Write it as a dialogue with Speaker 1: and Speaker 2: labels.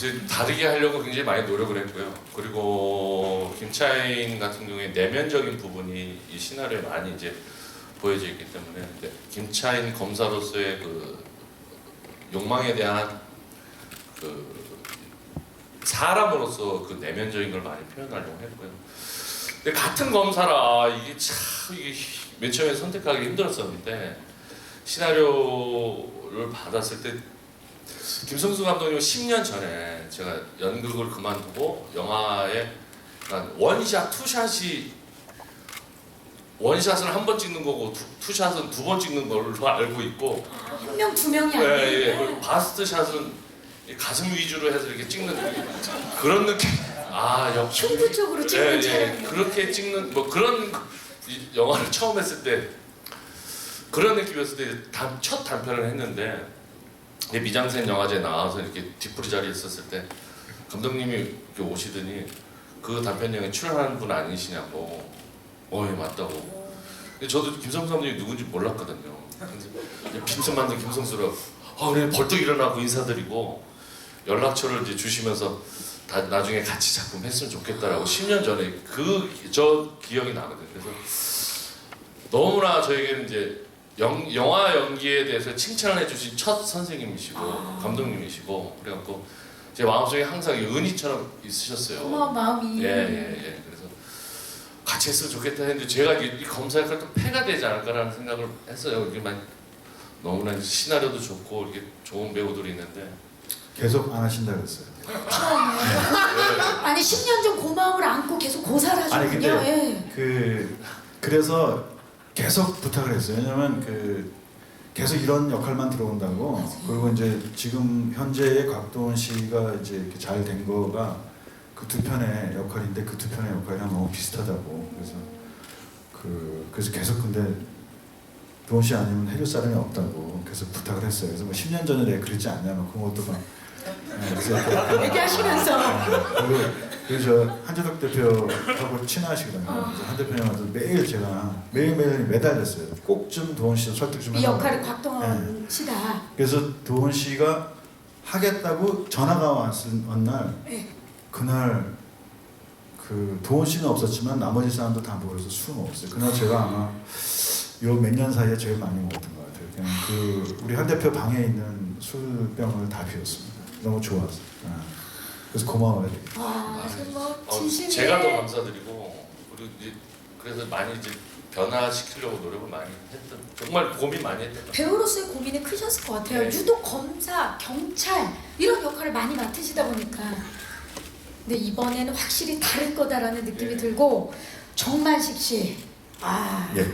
Speaker 1: 이제 다르게 하려고 굉장히 많이 노력을 했고요. 그리고 김차인 같은 경우에 내면적인 부분이 이 시나리오에 많이 이제 보여져 있기 때문에 김차인 검사로서의 그 욕망에 대한 그 사람으로서 그 내면적인 걸 많이 표현하려고 했고요. 근데 같은 검사라 이게 참 이게 맨 처음에 선택하기 힘들었었는데 시나리오를 받았을 때 김성수 감독님은 10년 전에 제가 연극을 그만두고 영화에 한 원샷, 투샷이 원샷은 한번 찍는 거고 투, 투샷은 두 번 찍는 걸로 알고 있고
Speaker 2: 한 명 두 명이
Speaker 1: 예,
Speaker 2: 아니에요.
Speaker 1: 예. 그리고 바스트 샷은 이 가슴 위주로 해서 이렇게 찍는 그런 느낌. 아, 역시
Speaker 2: 흉부 쪽으로 찍는
Speaker 1: 예. 예. 그렇게 찍는 뭐 그런 이 영화를 처음 했을 때 그런 느낌이었을 때 첫 단편을 했는데 근데 미장센 영화제에 나와서 이렇게 뒷부리 자리에 있었을 때 감독님이 오시더니 그 단편 영화에 출연하는 분 아니시냐고. 어, 예, 맞다고. 저도 김성수 감독님이 누군지 몰랐거든요. 빈틈 만든 김성수라고. 어, 그래 벌떡 일어나고 인사드리고 연락처를 이제 주시면서 다, 나중에 같이 작품 했으면 좋겠다라고 10년 전에 그 저 기억이 나거든요. 그래서 너무나 저에게는 이제 영, 영화 연기에 대해서 칭찬을 해주신 첫 선생님이시고
Speaker 2: 아.
Speaker 1: 감독님이시고 그래갖고 제 마음속에 항상 이 은희처럼 있으셨어요.
Speaker 2: 고마운 마음이.
Speaker 1: 예 예 예. 그래서 같이 했으면 좋겠다 했는데 제가 이, 이 검사 역할 좀 패가 되지 않을까라는 생각을 했어요. 이게 만 너무나 시나리오도 좋고 이렇게 좋은 배우들이 있는데
Speaker 3: 계속 안 하신다 그랬어요.
Speaker 2: 처음에. 아니 10년 전 고마움을 안고 계속 고사를
Speaker 3: 아니
Speaker 2: 하셨군요.
Speaker 3: 근데
Speaker 2: 예.
Speaker 3: 그 그래서 계속 부탁을 했어요. 왜냐면 그 계속 이런 역할만 들어온다고
Speaker 2: 맞아요.
Speaker 3: 그리고 이제 지금 현재의 곽도원 씨가 이제 이렇게 잘 된 거가 그 두 편의 역할인데 그 두 편의 역할이랑 너무 비슷하다고 그래서 그 그래서 계속 근데 도원 씨 아니면 해줄 사람이 없다고 계속 부탁을 했어요. 그래서 뭐 10년 전에 내가 그랬지 않냐 뭐 것도 막 네, 그래서 이렇게
Speaker 2: 얘기하시면서
Speaker 3: 그리고, 저 한재덕 대표하고 친하시거든요. 그래서 한 대표님 와서 매일 제가 매일매일 매달렸어요. 꼭 좀 도원 씨 설득 좀
Speaker 2: 이
Speaker 3: 해달라고.
Speaker 2: 역할이 곽동원 씨다.
Speaker 3: 그래서 도원 씨가 하겠다고 전화가 왔을 날
Speaker 2: 예.
Speaker 3: 그날 그 도원 씨는 없었지만 나머지 사람도 다 모여서 술 먹었어요. 그날 제가 아마 요 몇 년 사이에 제일 많이 먹었던 것 같아요. 그냥 그 우리 한 대표 방에 있는 술병을 다 비웠습니다. 너무 좋아서. 아. 그래서 고마워요.
Speaker 2: 와, 정말
Speaker 1: 어,
Speaker 2: 진심에.
Speaker 1: 제가 더 감사드리고 그리고 이제 그래서 많이 이제 변화시키려고 노력을 많이 했던 정말 고민 많이 했던 것 같아요.
Speaker 2: 배우로서의 고민이 크셨을 것 같아요.
Speaker 1: 네.
Speaker 2: 유독 검사, 경찰 이런 역할을 많이 맡으시다 보니까. 근데 이번에는 확실히 다를 거다라는 느낌이
Speaker 1: 네.
Speaker 2: 들고 정만식 씨. 아,
Speaker 3: 예.